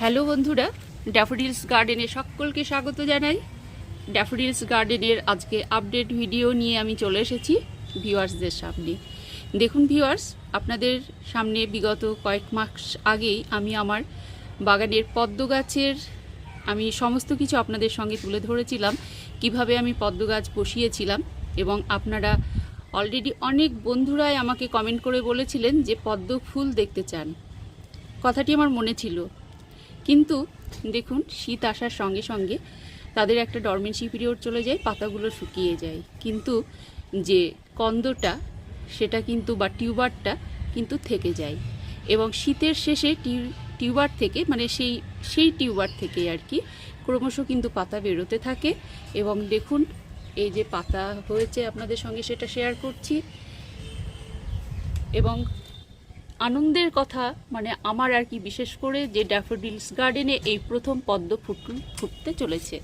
Hello বন্ধুরা, daffodils গার্ডেনে সকলকে স্বাগত জানাই। ড্যাফোডিলস গার্ডেনের আজকে আপডেট ভিডিও নিয়ে আমি চলে এসেছি ভিউয়ার্সদের সামনে। দেখুন ভিউয়ার্স, আপনাদের সামনে বিগত কয়েক মাস আগেই আমি আমার বাগানের পদ্ম গাছের, আমি সমস্ত কিছু আপনাদের সঙ্গে তুলে ধরেছিলাম, কীভাবে আমি পদ্ম গাছ বসিয়েছিলাম এবং আপনারা অলরেডি অনেক বন্ধুরাই আমাকে কমেন্ট করে বলেছিলেন যে পদ্ম ফুল দেখতে চান। কথাটি আমার মনে ছিল কিন্তু দেখুন, শীত আসার সঙ্গে সঙ্গে তাদের একটা ডরমেন্সি পিরিয়ড চলে যায়, পাতাগুলো শুকিয়ে যায়। কিন্তু যে কন্দটা, সেটা কিন্তু বা টিউবারটা কিন্তু থেকে যায়। এবং শীতের শেষে টিউ- টিউবার থেকে মানে সেই সেই টিউবার থেকে আর কি, ক্রমশ কিন্তু পাতা বেরোতে থাকে। এবং দেখুন, এই যে পাতা হয়েছে আপনাদের সঙ্গে সেটা শেয়ার করছি। এবং আনন্দের কথা মানে আমার আর কি, বিশেষ করে যে ড্যাফোডিলস গার্ডেনে এই প্রথম পদ্ম ফুল ফুটতে চলেছে।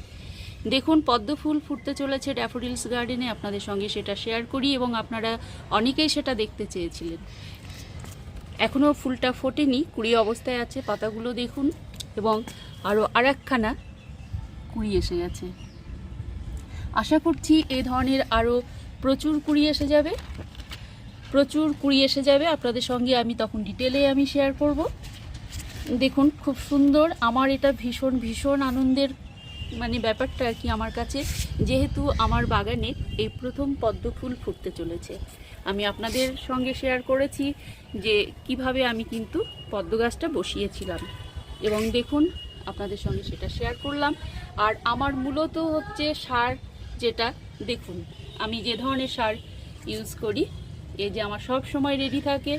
দেখুন, পদ্ম ফুল ফুটতে চলেছে ড্যাফোডিলস গার্ডেনে, আপনাদের সঙ্গে সেটা শেয়ার করি এবং আপনারা অনেকেই সেটা দেখতে চেয়েছিলেন। এখনও ফুলটা ফোটেনি, কুড়ি অবস্থায় আছে, পাতাগুলো দেখুন, এবং আরও আর একখানা কুড়ি এসে গেছে। আশা করছি এ ধরনের আরও প্রচুর কুড়ি এসে যাবে। প্রচুর কুড়ি এসে যাবে, আপনাদের সঙ্গে আমি তখন ডিটেলে আমি শেয়ার করব। দেখুন, খুব সুন্দর, আমার এটা ভীষণ ভীষণ আনন্দের মানে ব্যাপারটা আর কি আমার কাছে। যেহেতু আমার বাগানে এই প্রথম পদ্ম ফুল ফুটতে চলেছে। আমি আপনাদের সঙ্গে শেয়ার করেছি যে কীভাবে আমি কিন্তু পদ্ম গাছটা বসিয়েছিলাম। এবং দেখুন, আপনাদের সঙ্গে সেটা শেয়ার করলাম। আর আমার মূলত হচ্ছে সার যেটা, দেখুন, আমি যে ধরনের সার ইউজ করি এই যে আমার সব সময় রেডি থাকে,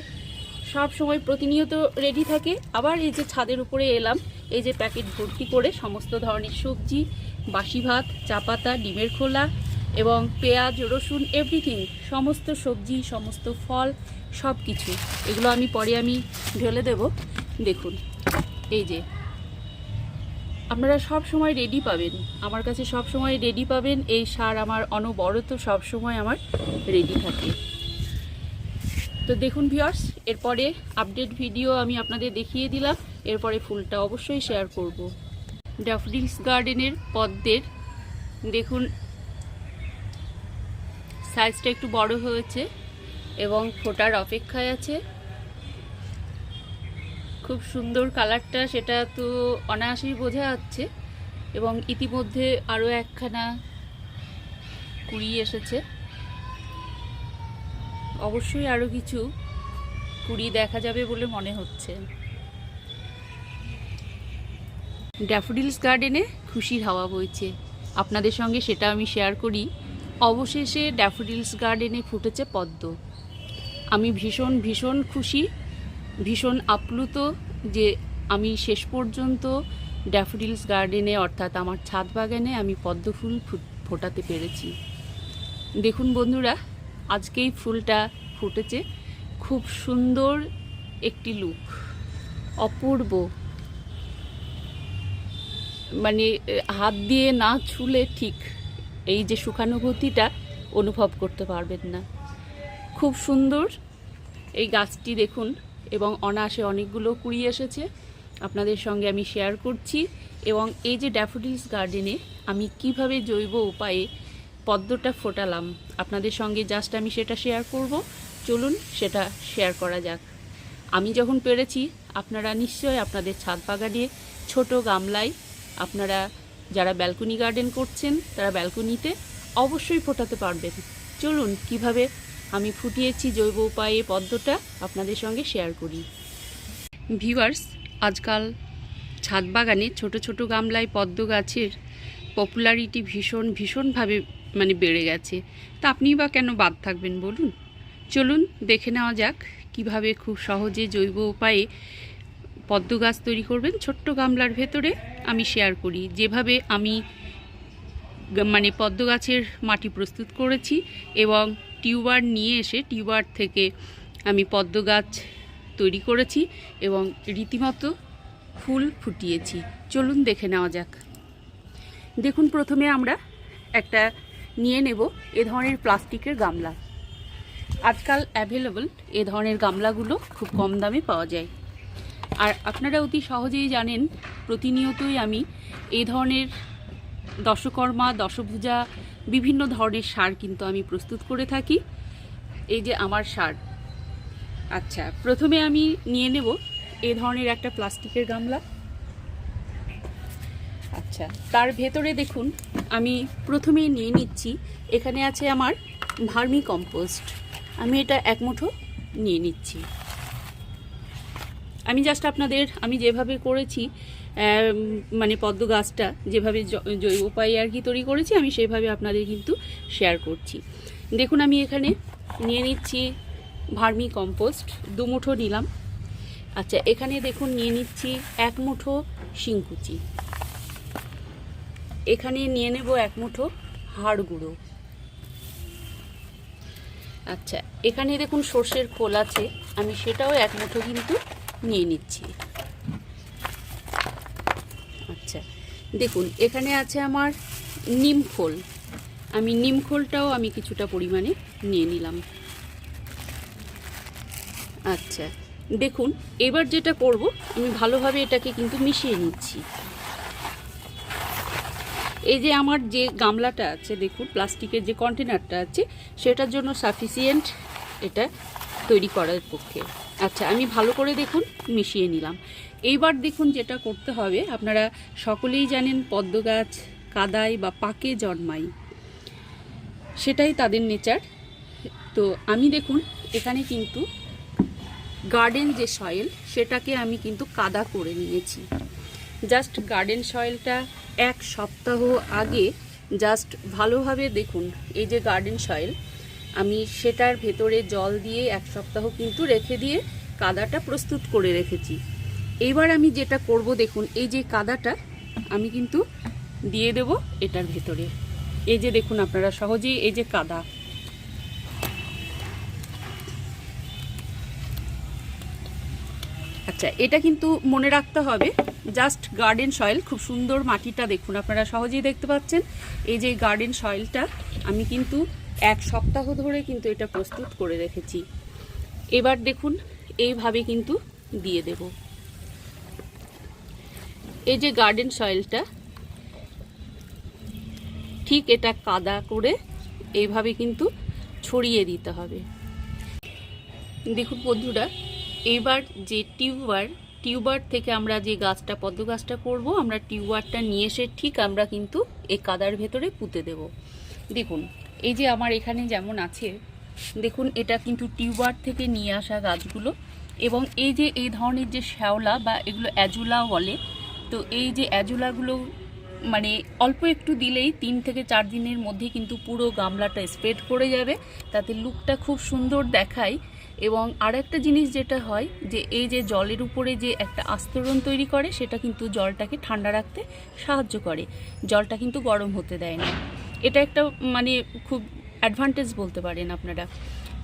সব সময় প্রতিনিয়ত রেডি থাকে। আবার এই যে ছাদের উপরে এলাম, এই যে প্যাকেট ভর্তি করে সমস্ত ধরনের সবজি, বাসি ভাত, চা পাতা, ডিমের খোলা এবং পেঁয়াজ, রসুন এভরিথিং সমস্ত সবজি, সমস্ত ফল সব কিছু এগুলো আমি পরে আমি ঢেলে দেব। দেখুন, এই যে। আপনারা সব সময় রেডি পাবেন। আমার কাছে সব সময় রেডি পাবেন। এই সার আমার অনবরত সব সময় আমার রেডি থাকে। তো দেখুন ভিউয়ার্স এরপরে আপডেট ভিডিও আমি আপনাদের দেখিয়ে দিলাম। এরপরে ফুলটা অবশ্যই শেয়ার করব। ড্যাফডিলস গার্ডেনের পদ্মের, দেখুন সাইজটা একটু বড় হয়েছে এবং ফোটার অপেক্ষায় আছে। খুব সুন্দর কালারটা সেটা তো অনায়াসেই বোঝা যাচ্ছে এবং ইতিমধ্যে আরও একখানা কুড়ি এসেছে। অবশ্যই আরও কিছু কুড়ি দেখা যাবে বলে মনে হচ্ছে। ড্যাফোডিলস গার্ডেনে খুশির হাওয়া বইছে। আপনাদের সঙ্গে সেটা আমি শেয়ার করি। অবশেষে ড্যাফোডিলস গার্ডেনে ফুটেছে পদ্ম। আমি ভীষণ ভীষণ খুশি, ভীষণ আপ্লুত যে আমি শেষ পর্যন্ত ড্যাফোডিলস গার্ডেনে অর্থাৎ আমার ছাদ বাগানে আমি পদ্ম ফুল ফোটাতে পেরেছি। দেখুন বন্ধুরা আজকেই ফুলটা ফুটেছে। খুব সুন্দর একটি লুক অপূর্ব। মানে হাত দিয়ে না ছুলে ঠিক এই যে সুখানুভূতিটা অনুভব করতে পারবেন না। খুব সুন্দর এই গাছটি দেখুন, এবং অনায়াসে অনেকগুলো কুড়ি এসেছে। আপনাদের সঙ্গে আমি শেয়ার করছি, এবং এই যে ড্যাফোডিলস গার্ডেনে আমি কীভাবে জৈব উপায়ে পদ্মটা ফোটালাম। আপনাদের সঙ্গে জাস্ট আমি সেটা শেয়ার করব। চলুন সেটা শেয়ার করা যাক। আমি যখন পেরেছি, আপনারা নিশ্চয়ই আপনাদের ছাদ বাগানে ছোট গামলায় আপনারা যারা ব্যালকনি গার্ডেন করছেন, তারা ব্যালকনিতে অবশ্যই ফোটাতে পারবেন। চলুন কীভাবে আমি ফুটিয়েছি জৈব উপায়ে পদ্মটা আপনাদের সঙ্গে শেয়ার করি। ভিউয়ার্স আজকাল ছাদ বাগানে ছোট ছোট গামলায় পদ্ম গাছের পপুলারিটি ভীষণ, ভীষণভাবে মানে বেড়ে গেছে। তা আপনি বা কেন বাদ থাকবেন বলুন? চলুন, দেখে নেওয়া যাক কীভাবে খুব সহজে জৈব উপায়ে পদ্ম গাছ তৈরি করবেন। ছোট্ট গামলার ভেতরে আমি শেয়ার করি। যেভাবে আমি মানে পদ্ম গাছের মাটি প্রস্তুত করেছি এবং টিউবার নিয়ে এসে টিউবার থেকে আমি পদ্ম গাছ তৈরি করেছি এবং রীতিমতো ফুল ফুটিয়েছি। চলুন, দেখে নেওয়া যাক। দেখুন, প্রথমে আমরা একটা নিয়ে নেব এ ধরনের প্লাস্টিকের গামলা। আজকাল অ্যাভেলেবল এ ধরনের গামলাগুলো খুব কম দামে পাওয়া যায়। আর আপনারা অতি সহজেই জানেন, প্রতিনিয়তই আমি এই ধরনের দশকর্মা, দশভুজা, বিভিন্ন ধরনের সার কিন্তু আমি প্রস্তুত করে থাকি। এই যে আমার সার। আচ্ছা প্রথমে আমি নিয়ে নেব এ ধরনের একটা প্লাস্টিকের গামলা। আচ্ছা তার ভেতরে দেখুন আমি প্রথমেই নিয়ে নিচ্ছি। এখানে আছে আমার ভার্মি কম্পোস্ট। আমি এটা এক মুঠো নিয়ে নিচ্ছি। আমি জাস্ট আপনাদের, আমি যেভাবে করেছি মানে পদ্ম গাছটা, যেভাবে জৈব উপায়ে আর কি তৈরি করেছি, আমি সেভাবে আপনাদের কিন্তু শেয়ার করছি। দেখুন, আমি এখানে নিয়ে নিচ্ছি ভার্মি কম্পোস্ট, দু মুঠো নিলাম। আচ্ছা এখানে দেখুন, নিয়ে নিচ্ছি এক মুঠো শিংকুচি। এখানে নিয়ে নেব এক মুঠো হাড় গুঁড়ো। আচ্ছা এখানে দেখুন সর্ষের খোল আছে, আমি সেটাও এক মুঠো কিন্তু নিয়ে নিচ্ছি। আচ্ছা দেখুন, এখানে আছে আমার নিম খোল। আমি নিম খোলটাও আমি কিছুটা পরিমাণে নিয়ে নিলাম। আচ্ছা দেখুন, এবার যেটা করব, আমি ভালোভাবে এটাকে কিন্তু মিশিয়ে নিচ্ছি। এই যে আমার যে গামলাটা আছে, দেখুন, প্লাস্টিকের যে কন্টেনারটা আছে, সেটার জন্য সাফিসিয়েন্ট এটা তৈরি করার পক্ষে। আচ্ছা আমি ভালো করে দেখুন, মিশিয়ে নিলাম। এইবার দেখুন যেটা করতে হবে, আপনারা সকলেই জানেন পদ্ম গাছ কাদায় বা পাকে জন্মায়, সেটাই তাদের নেচার তো আমি দেখুন, এখানে কিন্তু গার্ডেন যে সয়েল সেটাকে আমি কিন্তু কাদা করে নিয়েছি। জাস্ট গার্ডেন সয়েলটা এক সপ্তাহ আগে জাস্ট ভালোভাবে দেখুন, এই যে গার্ডেন সয়েল আমি সেটার ভেতরে জল দিয়ে এক সপ্তাহ কিন্তু রেখে দিয়ে কাদাটা প্রস্তুত করে রেখেছি। এবার আমি যেটা করব দেখুন, এই যে কাদাটা আমি কিন্তু দিয়ে দেব এটার ভেতরে। এই যে দেখুন আপনারা সহজেই এই যে কাদা আচ্ছা এটা কিন্তু মনে রাখতে হবে জাস্ট গার্ডেন সয়েল খুব সুন্দর মাটিটা দেখুন, আপনারা সহজেই দেখতে পাচ্ছেন। এই যে গার্ডেন সয়েলটা আমি কিন্তু এক সপ্তাহ ধরে কিন্তু এটা প্রস্তুত করে রেখেছি। এবার দেখুন, এইভাবে কিন্তু দিয়ে দেব। এই যে গার্ডেন সয়েলটা ঠিক এটা কাদা করে এইভাবে কিন্তু ছড়িয়ে দিতে হবে। দেখুন বন্ধুরা এবার যে টিউবার টিউবার থেকে আমরা যে গাছটা, পদ্ম গাছটা করব, আমরা টিউবারটা নিয়ে এসে ঠিক আমরা কিন্তু এই কাদার ভেতরে পুঁতে দেব। দেখুন, এই যে আমার এখানে যেমন আছে, দেখুন এটা কিন্তু টিউবার থেকে নিয়ে আসা গাছগুলো এবং এই যে এই ধরনের যে শ্যাওলা বা এগুলো অ্যাজুলা বলে, তো এই যে অ্যাজুলাগুলো মানে অল্প একটু দিলেই তিন থেকে চার দিনের মধ্যে কিন্তু পুরো গামলাটা স্প্রেড করে যাবে। তাতে লুকটা খুব সুন্দর দেখায়। এবং আর একটা জিনিস যেটা হয় যে এই যে জলের উপরে যে একটা আস্তরণ তৈরি করে, সেটা কিন্তু জলটাকে ঠান্ডা রাখতে সাহায্য করে। জলটা কিন্তু গরম হতে দেয় না। এটা একটা মানে খুব অ্যাডভান্টেজ বলতে পারেন আপনারা।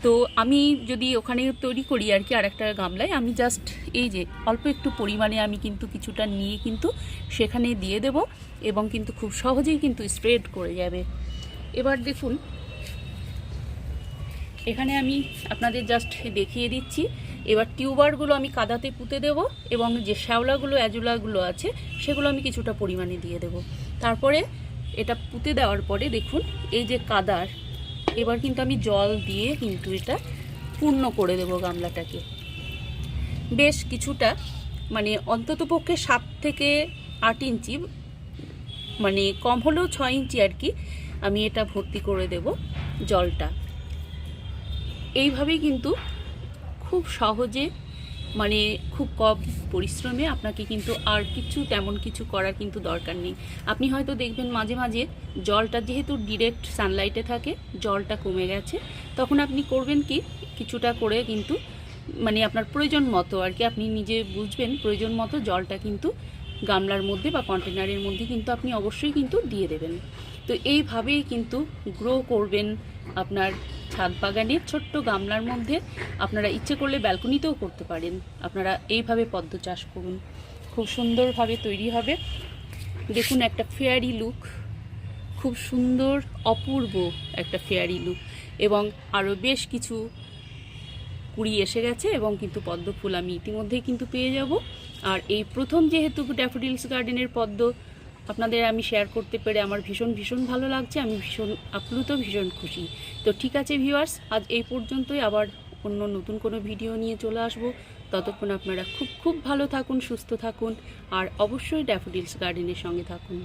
তো আমি যদি ওখানে তৈরি করি আর কি আর একটা গামলায়, আমি জাস্ট এই যে অল্প একটু পরিমাণে আমি কিন্তু কিছুটা নিয়ে কিন্তু সেখানে দিয়ে দেব এবং কিন্তু খুব সহজেই কিন্তু স্প্রেড করে যাবে। এবার দেখুন এখানে আমি আপনাদের জাস্ট দেখিয়ে দিচ্ছি। এবার টিউবারগুলো আমি কাদাতে পুঁতে দেব এবং যে শ্যাওলাগুলো অ্যাজুলাগুলো আছে, সেগুলো আমি কিছুটা পরিমাণে দিয়ে দেব। তারপরে এটা পুঁতে দেওয়ার পরে দেখুন, এই যে কাদার, এবার কিন্তু আমি জল দিয়ে কিন্তু এটা পূর্ণ করে দেব গামলাটাকে। বেশ কিছুটা মানে অন্ততপক্ষে সাত থেকে আট ইঞ্চি মানে কম হলেও ছয় ইঞ্চি আর কি, আমি এটা ভর্তি করে দেব জলটা। এইভাবেই কিন্তু খুব সহজে মানে খুব কম পরিশ্রমে আপনাকে কিন্তু আর কিছু তেমন কিছু করার কিন্তু দরকার নেই। আপনি হয়তো দেখবেন মাঝে মাঝে জলটা যেহেতু ডিরেক্ট সানলাইটে থাকে, জলটা কমে গেছে, তখন আপনি করবেন কি, কিছুটা করে কিন্তু মানে আপনার প্রয়োজন মতো আর কি, আপনি নিজে বুঝবেন প্রয়োজন মতো জলটা কিন্তু গামলার মধ্যে বা কন্টেনারের মধ্যে কিন্তু আপনি অবশ্যই কিন্তু দিয়ে দেবেন। তো এইভাবেই কিন্তু গ্রো করবেন আপনার ছাদ বাগানের ছোট্ট গামলার মধ্যে আপনারা ইচ্ছে করলে ব্যালকনিতেও করতে পারেন। আপনারা এইভাবে পদ্ম চাষ করুন। খুব সুন্দরভাবে তৈরি হবে। দেখুন একটা ফেয়ারি লুক। খুব সুন্দর, অপূর্ব একটা ফেয়ারি লুক। এবং আরও বেশ কিছু কুড়ি এসে গেছে এবং কিন্তু পদ্ম ফুল আমি ইতিমধ্যেই কিন্তু পেয়ে যাব। আর এই প্রথম যেহেতু ড্যাফোডিলস গার্ডেনের পদ্ম আপনাদের আমি শেয়ার করতে পেরে আমার ভীষণ ভীষণ ভালো লাগছে, আমি ভীষণ আপ্লুত, ভীষণ খুশি। তো ঠিক আছে ভিউয়ার্স আজ এই পর্যন্তই, আবার অন্য নতুন কোনো ভিডিও নিয়ে চলে আসব। ততক্ষণ আপনারা খুব খুব ভালো থাকুন, সুস্থ থাকুন, আর অবশ্যই ড্যাফোডিলস গার্ডেনের সঙ্গে থাকুন।